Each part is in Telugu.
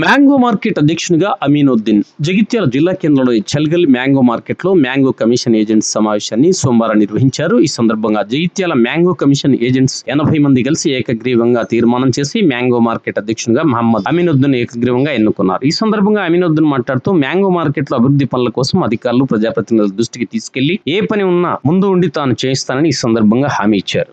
మ్యాంగో మార్కెట్ అధ్యక్షునిగా అమీనుద్దీన్. జగిత్యాల జిల్లా కేంద్రంలోని చల్గల్ మ్యాంగో మార్కెట్లో మ్యాంగో కమిషన్ ఏజెంట్స్ సమావేశాన్ని సోమవారం నిర్వహించారు. ఈ సందర్భంగా జగిత్యాల మ్యాంగో కమిషన్ ఏజెంట్స్ ఎనభై మంది కలిసి ఏకగ్రీవంగా తీర్మానం చేసి మ్యాంగో మార్కెట్ అధ్యక్షునిగా మహమ్మద్ అమీనుద్దీన్ ఏకగ్రీవంగా ఎన్నుకున్నారు. ఈ సందర్భంగా అమీనుద్దీన్ మాట్లాడుతూ మ్యాంగో మార్కెట్లో అభివృద్ధి పనుల కోసం అధికారులు ప్రజాప్రతినిధుల దృష్టికి తీసుకెళ్ళి ఏ పని ఉన్నా ముందు ఉండి తాను చేయిస్తానని ఈ సందర్భంగా హామీ ఇచ్చారు.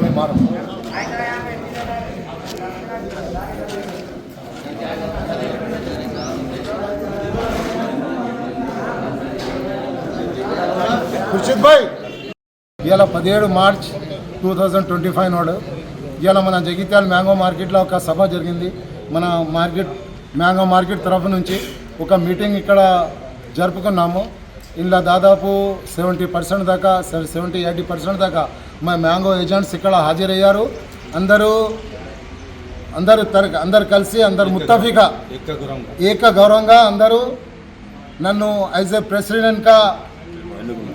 में मारो ఖుర్షిద్ భాయ్ ఇవాళ పదిహేడు March two thousand twenty five నాడు ఇవాళ మన జగిత్యాల మ్యాంగో మార్కెట్లో ఒక సభ జరిగింది మన మార్కెట్ మ్యాంగో మార్కెట్ తరఫు నుంచి ఒక మీటింగ్ ఇక్కడ జరుపుకున్నాము ఇందులో దాదాపు సెవెంటీ పర్సెంట్ దాకా సెవెంటీ ఎయిటీ పర్సెంట్ దాకా మా మ్యాంగో ఏజెంట్స్ ఇక్కడ హాజరయ్యారు. అందరూ అందరు తర అందరు కలిసి అందరు ముత్తఫిగా ఏక గౌరవంగా అందరూ నన్ను యాజ్ ఏ ప్రెసిడెంట్గా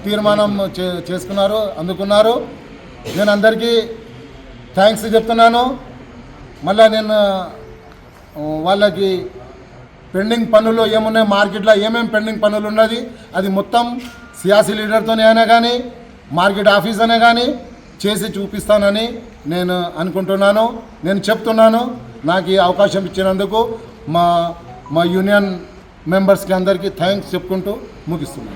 తీర్మానం చే- చేసుకున్నారు అందుకున్నారు. నేను అందరికీ థ్యాంక్స్ చెప్తున్నాను. మళ్ళీ నేను వాళ్ళకి పెండింగ్ పనులు ఏమున్నాయి? మార్కెట్లో ఏమేమి పెండింగ్ పనులు ఉన్నది? అది మొత్తం సియాసీ లీడర్తోనే అయినా కానీ మార్కెట్ ఆఫీస్ అనే కానీ చేసి చూపిస్తానని నేను అనుకుంటున్నాను. నేను చెప్తున్నాను నాకు ఈ అవకాశం ఇచ్చినందుకు మా మా యూనియన్ మెంబర్స్కి అందరికీ థ్యాంక్స్ చెప్పుకుంటూ ముగిస్తున్నాను.